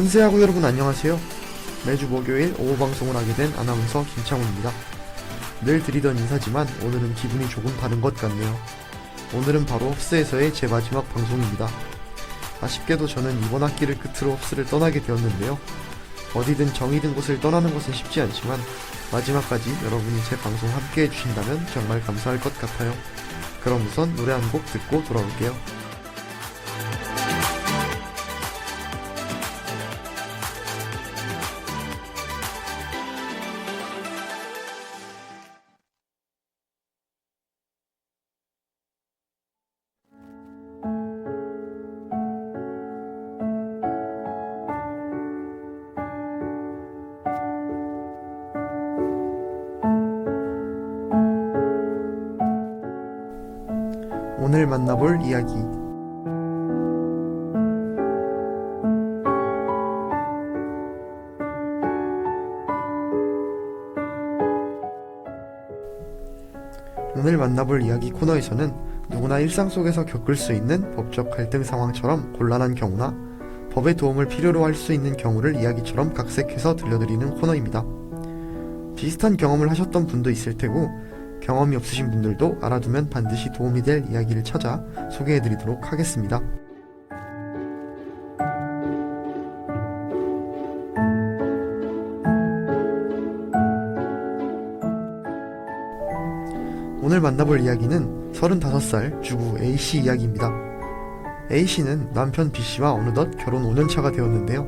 한세하고 여러분 안녕하세요. 매주 목요일 오후 방송을 하게 된 아나운서 김창훈입니다. 늘 드리던 인사지만 오늘은 기분이 조금 다른 것 같네요. 오늘은 바로 홉스에서의 제 마지막 방송입니다. 아쉽게도 저는 이번 학기를 끝으로 홉스를 떠나게 되었는데요. 어디든 정이 든 곳을 떠나는 것은 쉽지 않지만 마지막까지 여러분이 제 방송 함께 해주신다면 정말 감사할 것 같아요. 그럼 우선 노래 한 곡 듣고 돌아올게요. 오늘 만나볼 이야기 오늘 만나볼 이야기 코너에서는 누구나 일상 속에서 겪을 수 있는 법적 갈등 상황처럼 곤란한 경우나 법의 도움을 필요로 할 수 있는 경우를 이야기처럼 각색해서 들려드리는 코너입니다. 비슷한 경험을 하셨던 분도 있을 테고 경험이 없으신 분들도 알아두면 반드시 도움이 될 이야기를 찾아 소개해드리도록 하겠습니다. 오늘 만나볼 이야기는 35살 주부 A씨 이야기입니다. A씨는 남편 B씨와 어느덧 결혼 5년차가 되었는데요.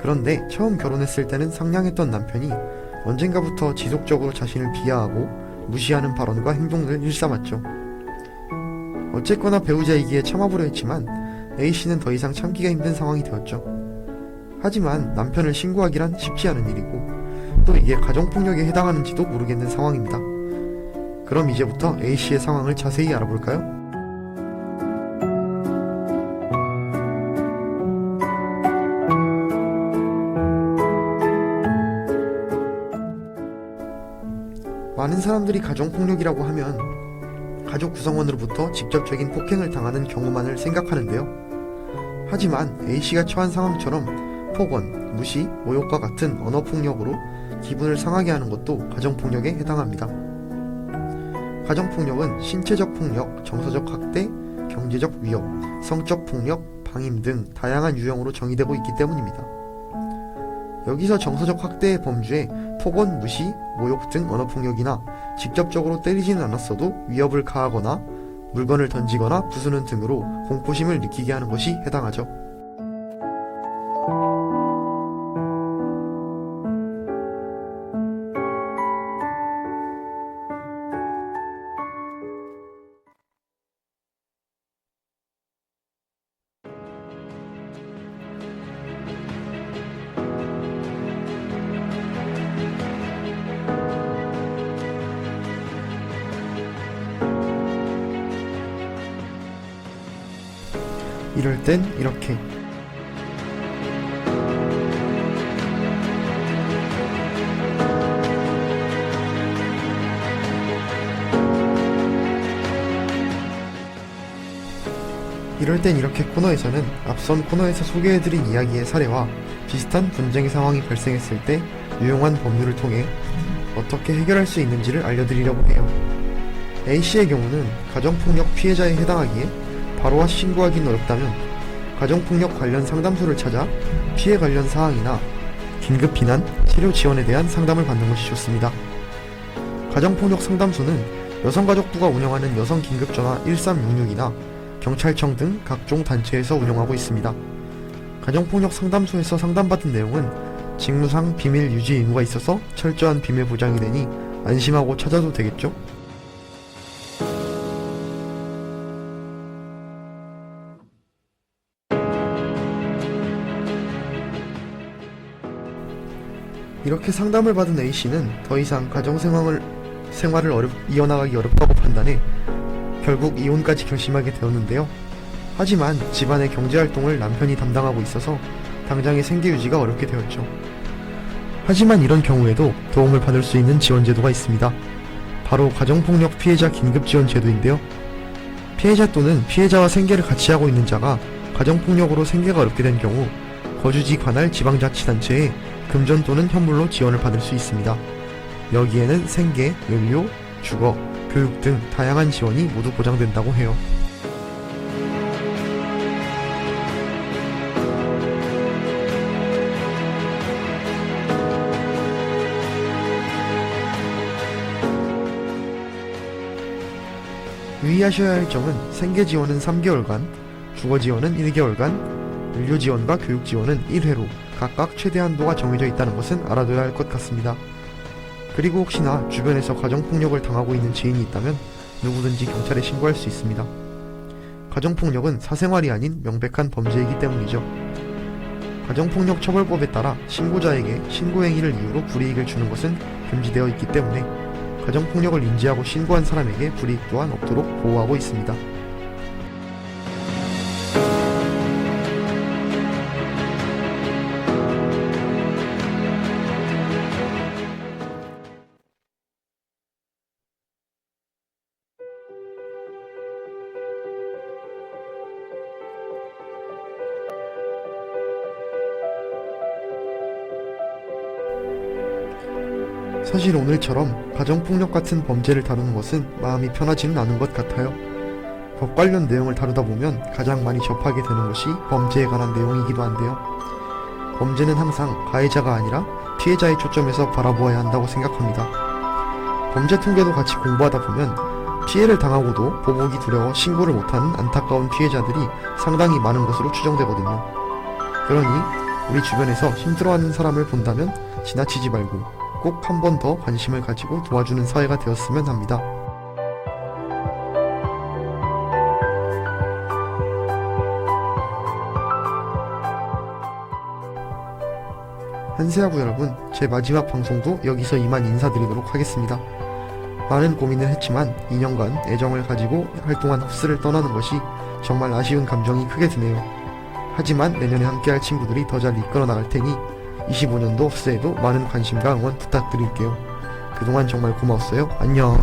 그런데 처음 결혼했을 때는 상냥했던 남편이 언젠가부터 지속적으로 자신을 비하하고 무시하는 발언과 행동을 일삼았죠. 어쨌거나 배우자이기에 참아보려 했지만 A씨는 더 이상 참기가 힘든 상황이 되었죠. 하지만 남편을 신고하기란 쉽지 않은 일이고 또 이게 가정폭력에 해당하는지도 모르겠는 상황입니다. 그럼 이제부터 A씨의 상황을 자세히 알아볼까요? 많은 사람들이 가정폭력이라고 하면 가족 구성원으로부터 직접적인 폭행을 당하는 경우만을 생각하는데요. 하지만 A씨가 처한 상황처럼 폭언, 무시, 모욕과 같은 언어폭력으로 기분을 상하게 하는 것도 가정폭력에 해당합니다. 가정폭력은 신체적 폭력, 정서적 학대, 경제적 위협, 성적 폭력, 방임 등 다양한 유형으로 정의되고 있기 때문입니다. 여기서 정서적 학대의 범주에 폭언, 무시, 모욕 등 언어폭력이나 직접적으로 때리지는 않았어도 위협을 가하거나 물건을 던지거나 부수는 등으로 공포심을 느끼게 하는 것이 해당하죠. 이럴 땐 이렇게 이럴 땐 이렇게 코너에서는 앞선 코너에서 소개해드린 이야기의 사례와 비슷한 분쟁 상황이 발생했을 때 유용한 법률을 통해 어떻게 해결할 수 있는지를 알려드리려고 해요. A씨의 경우는 가정폭력 피해자에 해당하기에 바로와 신고하기는 어렵다면 가정폭력 관련 상담소를 찾아 피해 관련 사항이나 긴급 비난, 치료 지원에 대한 상담을 받는 것이 좋습니다. 가정폭력 상담소는 여성가족부가 운영하는 여성긴급전화 1366이나 경찰청 등 각종 단체에서 운영하고 있습니다. 가정폭력 상담소에서 상담받은 내용은 직무상 비밀 유지 의무가 있어서 철저한 비밀 보장이 되니 안심하고 찾아도 되겠죠? 이렇게 상담을 받은 A씨는 더 이상 가정 생활을, 생활을 어렵, 이어나가기 어렵다고 판단해 결국 이혼까지 결심하게 되었는데요. 하지만 집안의 경제활동을 남편이 담당하고 있어서 당장의 생계 유지가 어렵게 되었죠. 하지만 이런 경우에도 도움을 받을 수 있는 지원제도가 있습니다. 바로 가정폭력 피해자 긴급지원제도인데요. 피해자 또는 피해자와 생계를 같이 하고 있는 자가 가정폭력으로 생계가 어렵게 된 경우 거주지 관할 지방자치단체에 금전 또는 현물로 지원을 받을 수 있습니다. 여기에는 생계, 연료, 주거, 교육 등 다양한 지원이 모두 보장된다고 해요. 유의하셔야 할 점은 생계 지원은 3개월간, 주거 지원은 1개월간, 연료 지원과 교육 지원은 1회로 각각 최대 한도가 정해져 있다는 것은 알아둬야 할 것 같습니다. 그리고 혹시나 주변에서 가정폭력을 당하고 있는 지인이 있다면 누구든지 경찰에 신고할 수 있습니다. 가정폭력은 사생활이 아닌 명백한 범죄이기 때문이죠. 가정폭력 처벌법에 따라 신고자에게 신고행위를 이유로 불이익을 주는 것은 금지되어 있기 때문에 가정폭력을 인지하고 신고한 사람에게 불이익 또한 없도록 보호하고 있습니다. 사실 오늘처럼 가정폭력 같은 범죄를 다루는 것은 마음이 편하지는 않은 것 같아요. 법 관련 내용을 다루다 보면 가장 많이 접하게 되는 것이 범죄에 관한 내용이기도 한데요. 범죄는 항상 가해자가 아니라 피해자의 초점에서 바라보아야 한다고 생각합니다. 범죄 통계도 같이 공부하다 보면 피해를 당하고도 보복이 두려워 신고를 못하는 안타까운 피해자들이 상당히 많은 것으로 추정되거든요. 그러니 우리 주변에서 힘들어하는 사람을 본다면 지나치지 말고 꼭 한 번 더 관심을 가지고 도와주는 사회가 되었으면 합니다. 한세하구 여러분, 제 마지막 방송도 여기서 이만 인사드리도록 하겠습니다. 많은 고민을 했지만 2년간 애정을 가지고 활동한 흡스를 떠나는 것이 정말 아쉬운 감정이 크게 드네요. 하지만 내년에 함께할 친구들이 더 잘 이끌어 나갈 테니 25년도 흡스에도 많은 관심과 응원 부탁드릴게요. 그동안 정말 고마웠어요. 안녕.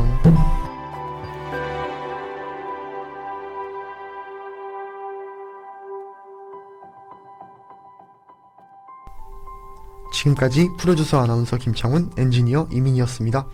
지금까지 프로듀서 아나운서 김창훈, 엔지니어 이민이었습니다.